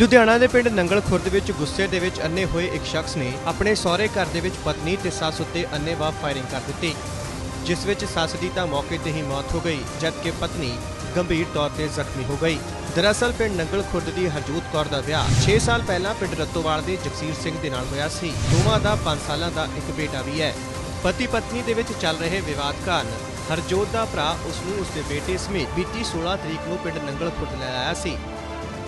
ਲੁਧਿਆਣਾ ਦੇ ਪਿੰਡ ਨੰਗਲ ਖੁਰਦ ਵਿੱਚ ਗੁੱਸੇ ਦੇ ਵਿੱਚ ਅੰਨੇ ਹੋਏ ਇੱਕ ਸ਼ਖਸ ਨੇ ਆਪਣੇ ਸਹੁਰੇ ਘਰ ਦੇ ਵਿੱਚ ਪਤਨੀ ਤੇ ਸੱਸ ਉੱਤੇ ਅੰਨੇਵਾਹ ਫਾਇਰਿੰਗ ਕਰ ਦਿੱਤੀ, ਜਿਸ ਵਿੱਚ ਸੱਸ ਦੀ ਤਾਂ ਮੌਕੇ ਤੇ ਹੀ ਮੌਤ ਹੋ ਗਈ, ਜਦਕਿ ਪਤਨੀ ਗੰਭੀਰ ਤੌਰ ਤੇ ਜ਼ਖਮੀ ਹੋ ਗਈ। ਦਰਅਸਲ ਪਿੰਡ ਨੰਗਲ ਖੁਰਦ ਦੀ ਹਰਜੋਤ ਕੌਰ ਦਾ ਵਿਆਹ 6 ਸਾਲ ਪਹਿਲਾਂ ਪਿੰਡ ਰੱਤੋਵਾਲ ਦੇ ਜਗਸੀਰ ਸਿੰਘ ਦੇ ਨਾਲ ਹੋਇਆ ਸੀ। ਦੋਵਾਂ ਦਾ 5 ਸਾਲਾਂ ਦਾ ਇੱਕ ਬੇਟਾ ਵੀ ਹੈ। ਪਤੀ ਪਤਨੀ ਦੇ ਵਿੱਚ ਚੱਲ ਰਹੇ ਵਿਵਾਦ ਕਾਰਨ ਹਰਜੋਤ ਦਾ ਭਰਾ ਉਸ ਨੂੰ ਉਸਦੇ ਬੇਟੇ ਸਮੇਤ ਬੀਤੀ 16 ਤਰੀਕ ਨੂੰ ਪਿੰਡ ਨੰਗਲ ਖੁਰਦ ਲੈ ਆਇਆ ਸੀ।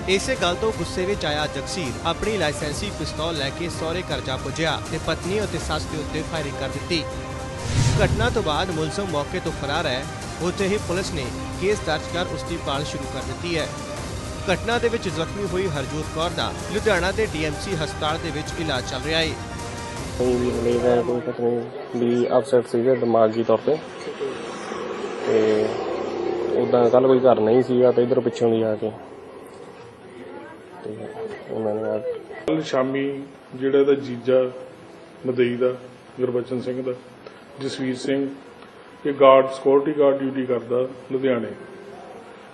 ਇਸੇ ਗੱਲ ਤੋਂ ਗੁੱਸੇ ਵਿੱਚ ਆਇਆ ਜਗਸੀਰ ਆਪਣੀ ਲਾਇਸੈਂਸੀ ਪਿਸਤੌਲ ਲੈ ਕੇ ਸਹੁਰੇ ਘਰ ਜਾ ਪੁੱਜਿਆ ਤੇ ਪਤਨੀ ਅਤੇ ਸੱਸ ਦੇ ਉੱਤੇ ਫਾਇਰਿੰਗ ਕਰ ਦਿੱਤੀ। ਘਟਨਾ ਤੋਂ ਬਾਅਦ ਮੁਲਜ਼ਮ ਮੌਕੇ ਤੋਂ ਫਰਾਰ ਹੈ। ਉੱਥੇ ਹੀ ਪੁਲਿਸ ਨੇ ਕੇਸ ਦਰਜ ਕਰ ਉਸ ਦੀ ਭਾਲ ਸ਼ੁਰੂ ਕਰ ਦਿੱਤੀ ਹੈ। ਘਟਨਾ ਦੇ ਵਿੱਚ ਜ਼ਖਮੀ ਹੋਈ ਹਰਜੋਤ ਕੌਰ ਦਾ ਲੁਧਿਆਣਾ ਦੇ ਡੀਐਮਸੀ ਹਸਪਤਾਲ ਦੇ ਵਿੱਚ ਇਲਾਜ ਚੱਲ ਰਿਹਾ ਹੈ। ਕੋਈ ਵੀ ਨਹੀਂ ਹੈ ਕੋਈ ਪਤਾ ਨਹੀਂ ਵੀ ਅਪਸੈਟ ਸੀਗੇ ਦਿਮਾਗੀ ਤੌਰ ਤੇ। ਤੇ ਉਦਾਂ ਕੱਲ ਕੋਈ ਘਰ ਨਹੀਂ ਸੀਗਾ ਤੇ ਇਧਰ ਪਿੱਛੋਂ ਦੀ ਆ ਕੇ। ਤੇ ਉਹਨਾਂ ਨੇ ਆ ਕੱਲ ਸ਼ਾਮੀ ਜਿਹੜਾ ਇਹਦਾ ਜੀਜਾ ਮਦਈ ਦਾ, ਗੁਰਬਚਨ ਸਿੰਘ ਦਾ, ਜਸਵੀਰ ਸਿੰਘ, ਇਹ ਗਾਰਡ ਸਿਕਿਉਰਿਟੀ ਗਾਰਡ ਡਿਊਟੀ ਕਰਦਾ ਲੁਧਿਆਣੇ।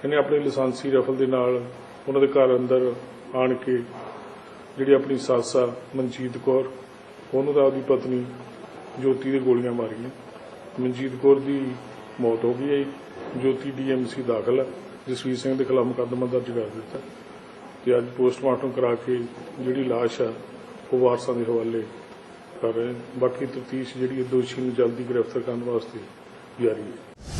ਇਹਨੇ ਆਪਣੀ ਲਾਇਸੈਂਸੀ ਰਫਲ ਦੇ ਨਾਲ ਉਹਨਾਂ ਦੇ ਘਰ ਅੰਦਰ ਆਣ ਕੇ ਜਿਹੜੀ ਆਪਣੀ ਸੱਸ ਆ ਮਨਜੀਤ ਕੌਰ, ਉਹਨੂੰ ਦਾ ਉਹਦੀ ਪਤਨੀ ਜੋਤੀ ਦੇ ਗੋਲੀਆਂ ਮਾਰੀਆਂ। ਮਨਜੀਤ ਕੌਰ ਦੀ ਮੌਤ ਹੋ ਗਈ ਹੈ। ਜੋਤੀ ਡੀਐਮਸੀ ਦਾਖਲ ਹੈ। ਜਸਵੀਰ ਸਿੰਘ ਦੇ ਖਿਲਾਫ ਮੁਕੱਦਮਾ ਦਰਜ ਕਰ ਦਿੱਤਾ। ਤੇ ਅੱਜ ਪੋਸਟਮਾਰਟਮ ਕਰਾ ਕੇ ਜਿਹੜੀ ਲਾਸ਼ ਆ, ਉਹ ਵਾਰਸਾਂ ਦੇ ਹਵਾਲੇ ਕਰ ਰਹੇ ਹਾਂ। ਬਾਕੀ ਤਫਤੀਸ਼ ਜਿਹੜੀ ਹੈ, ਦੋਸ਼ੀ ਨੂੰ ਜਲਦੀ ਗ੍ਰਿਫਤਾਰ ਕਰਨ ਵਾਸਤੇ ਜਾਰੀ ਹੈ